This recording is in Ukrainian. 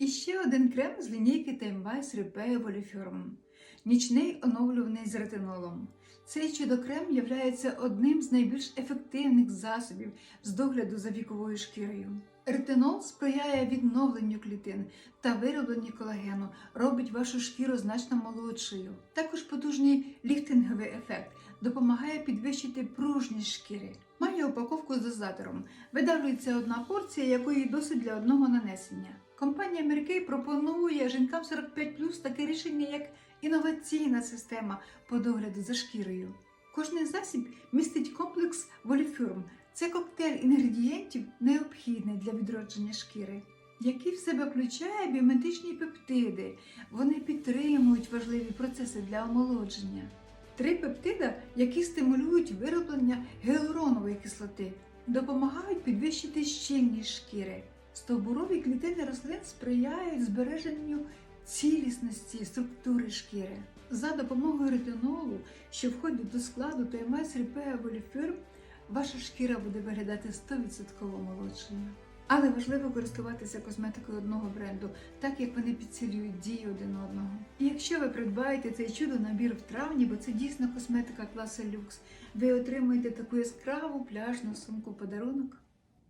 І ще один крем з лінійки Time Vice Repair Voliform. Нічний оновлюваний з ретинолом. Цей чудо-крем є одним з найбільш ефективних засобів з догляду за віковою шкірою. Ретинол сприяє відновленню клітин та виробленню колагену, робить вашу шкіру значно молодшою. Також потужний ліфтинговий ефект допомагає підвищити пружність шкіри. Має упаковку з дозатором. Видавлюється одна порція, якої досить для одного нанесення. Компанія Меркей пропонує жінкам 45 таке рішення, як інноваційна система по догляду за шкірою. Кожний засіб містить комплекс Воліфюрм. Це коктейль інгредієнтів, необхідний для відродження шкіри, який в себе включає біометричні пептиди. Вони підтримують важливі процеси для омолодження. Три пептида, які стимулюють вироблення гіалуронової кислоти, допомагають підвищити щільність шкіри. Стовбурові клітини рослин сприяють збереженню цілісності структури шкіри. За допомогою ретинолу, що входить до складу TMS Repair Volifirm, ваша шкіра буде виглядати 100% молодшою. Але важливо користуватися косметикою одного бренду, так як вони підсилюють дії один одного. І якщо ви придбаєте цей чудо набір в травні, бо це дійсно косметика класу люкс, ви отримаєте таку яскраву пляжну сумку подарунок.